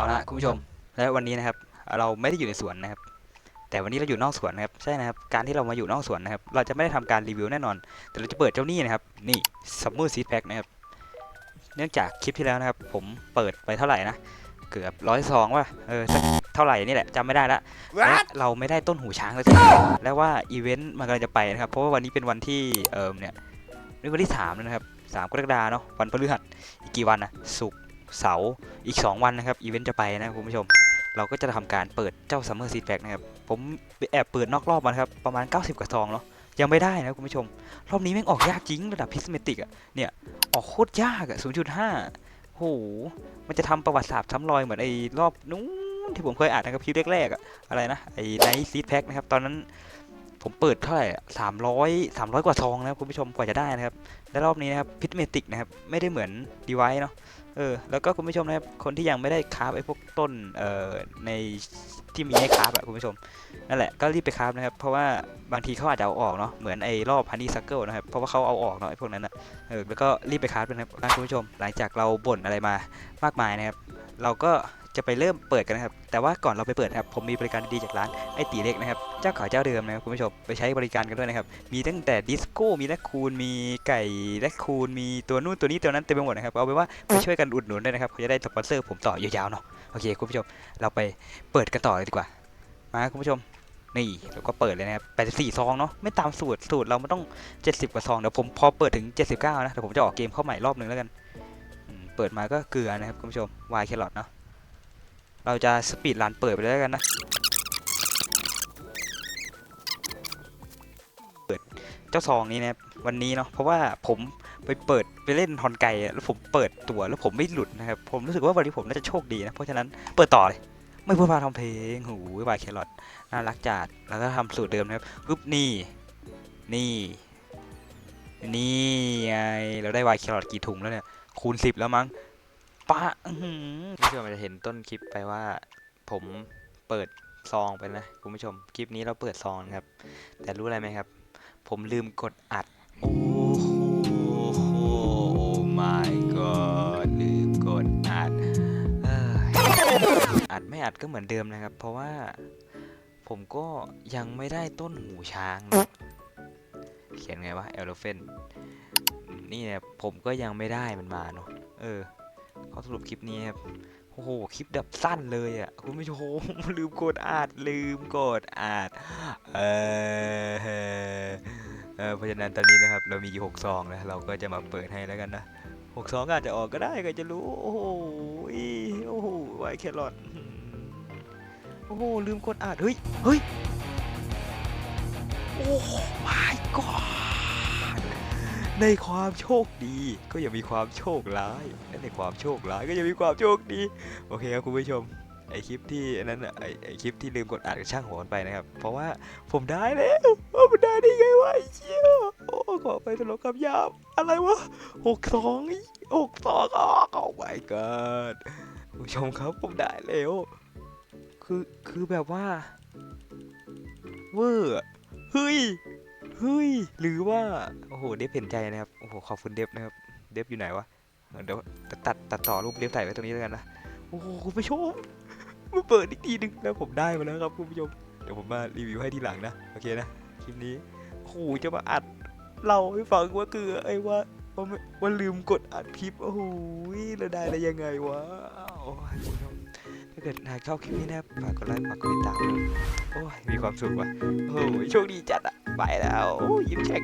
เอาละคุณผู้ชม และวันนี้นะครับ เราไม่ได้อยู่ในสวนนะครับ แต่วันนี้เราอยู่นอกสวนนะครับ ใช่นะครับ การที่เรามาอยู่นอกสวนนะครับ เราจะไม่ได้ทำการรีวิวแน่นอน แต่เราจะเปิดเจ้านี่นะครับ นี่ Summer Seed Pack นะครับ เนื่องจากคลิปที่แล้วนะครับ ผมเปิดไปเท่าไหร่นะ เกือบร้อยซองว่ะ เออสักเท่าไหร่นี่แหละจำไม่ได้ละและเราไม่ได้ต้นหูช้างเลยทีและว่าอีเวนต์มันกำลังจะไปนะครับ เพราะว่าวันนี้เป็นวันที่ เอิมเนี่ยนี่วันที่สามแล้วนะครับสามกรกฎาเนาะ วันพฤหัส อีกกี่วันนะศุกร์ เสาร์อีก 2 วันนะครับอีเวนต์จะไปนะคุณผู้ชม เราก็จะทำการเปิดเจ้า Summer Seed Pack นะครับ ผมแอบเปิดนอกรอบมานะครับ ประมาณ 90กว่าซองเนาะยังไม่ได้นะคุณผู้ชม รอบนี้แม่งออกยากจริง ระดับพิสเมติกอะเนี่ย ออกโคตรยากอะ0.5โหมันจะทำประวัติศาสตร์ซ้ำรอยเหมือนไอ้รอบนู้นที่ผมเคยอ่านนะครับคลิปแรกๆอะอะไรนะไอ้ไนท์ซีดแพ็คนะครับตอนนั้น ผมเปิดเท่าไหร่สามร้อยสามร้อยกว่าซองนะครับคุณผู้ชมกว่าจะได้นะครับ และรอบนี้นะครับพิสเมติกนะครับไม่ได้เหมือนดีไวเนาะเออแล้วก็คุณผู้ชมนะครับคนที่ยังไม่ได้คราฟไอ้พวกต้นเอ่อในที่มีให้คราฟอะคุณผู้ชมนั่นแหละก็รีบไปคราฟนะครับ เพราะว่าบางทีเขาอาจจะเอาออกเนาะเหมือนไอ้รอบฮันนี่ซักเกิลนะครับเพราะว่าเขาเอาออกเนาะไอ้พวกนั้นอะเออแล้วก็รีบไปคราฟด้วยนะครับคุณผู้ชม หลังจากเราบ่นอะไรมามากมายนะครับ เราก็ จะไปเริ่มเปิดกันนะครับ แต่ว่าก่อนเราไปเปิดนะครับ ผมมีบริการดีๆจากร้านไอตีเล็กนะครับ เจ้าเก่าเจ้าเดิมนะครับคุณผู้ชม ไปใช้บริการกันด้วยนะครับ มีตั้งแต่ดิสโก้ มีแรคคูน มีไก่แรคคูน มีตัวนู่นตัวนี้ตัวนั้นเต็มไปหมดนะครับ เอาไปนว่าไปช่วยกันอุดหนุนด้วยนะครับเขาจะได้สปอนเซอร์ผมต่อยาวๆเนาะ โอเคคุณผู้ชม เราไปเปิดกันต่อเลยดีกว่า มาคุณผู้ชม นี่เราก็เปิดเลยนะครับ84ซองเนาะ ไม่ตามสูตร สูตรเรามันต้อง 70 กว่าซอง เดี๋ยวผมพอเปิดถึง 79 นะ เดี๋ยวผมจะออกเกมเข้าใหม่รอบนึงแล้วกัน เปิดมาก็เกลือนะครับคุณผู้ชมวายแครอทเนาะ เราจะสปีดรันเปิดไปเลยแล้วกันนะเปิดเจ้าซองนี้นะวันนี้เนาะเพราะว่าผมไปเปิดไปเล่นฮอนไกอะแล้วผมเปิดตัวแล้วผมไม่หลุดนะครับผมรู้สึกว่าวันนี้ผมน่าจะโชคดีนะเพราะฉะนั้นเปิดต่อเลยไม่พูดพาทำเพลงหูวายแครอทน่ารักจัดแล้วก็ทำสูตรเดิมนะครับปึ๊บนี่นี่นี่ไงเราได้วายแครอทกี่ถุงแล้วเนี่ยคูณสิบแล้วมั้ง ปะอื้อหือคุณผู้ชมอาจจะเห็นต้นคลิปไปว่า ผมเปิดซองไปนะคุณผู้ชมคลิปนี้เราเปิดซองนะครับ แต่รู้อะไรไหมครับ ผมลืมกดอัด โอ้โห my god ลืมกดอัดเอ้ยอัดไม่อัดก็เหมือนเดิมนะครับ เพราะว่าผมก็ยังไม่ได้ต้นหูช้างนะเขียนไงวะ elephant นี่เนี่ยผมก็ยังไม่ได้มันมาเนอะเออ ขอสรุปคลิปนี้ครับโอ้โหคลิปแบบสั้นเลยอะคุณผู้ชมลืมกดอาดลืมกดอาดเออเออเพราะฉะนั้นตอนนี้นะครับเรามีหกซองนะเราก็จะมาเปิดให้แล้วกันนะหกซองอาจจะออกก็ได้ใครจะรู้โอ้โหโอ้โหไวแครอทอื้อหือโอ้โหลืมกดอาดเฮ้ยเฮ้ยโอ้ my god ในความโชคดี ก็ยังมีความโชคร้าย และในความโชคร้ายก็ยังมีความโชคดี โอเคครับคุณผู้ชม ไอคลิปที่อันนั้นไอไอคลิปที่ลืมกดอัดกับช่างหัวมันไปนะครับ เพราะว่าผมได้แล้วโอ้มันได้ได้ไงวะเชี่ยโอ้ขอไปตลกคำหยาบอะไรวะหกสองหกสองอ๋อโอ้ my god คุณผู้ชมครับผมได้แล้วคือคือแบบว่าเวอร์อเฮ้ย เฮ้ย หรือว่า โอ้โห เดฟเห็นใจนะครับ โอ้โห ขอบคุณเดฟนะครับ เดฟอยู่ไหนวะ เดี๋ยวตัดตัดต่อรูปเดฟใส่ไว้ตรงนี้แล้วกันนะ โอ้โห คุณผู้ชมมาเปิดอีกทีนึงแล้วผมได้มาแล้วครับคุณผู้ชม เดี๋ยวผมมารีวิวให้ทีหลังนะ โอเคนะ คลิปนี้โอ้โหจะมาอัดเล่าให้ฟังว่าคือไอ้ว่าว่าลืมกดอัดคลิป โอ้โหแล้วได้ได้ยังไงวะาเกิดหากชอบคลิปนี้นะครับฝากกดไลค์ฝากกดติดตามโอ้ยมีความสุขว่ะโอ้ยโชคดีจัดอะไปแล้วโอ้ยยิ้มแฉ่ง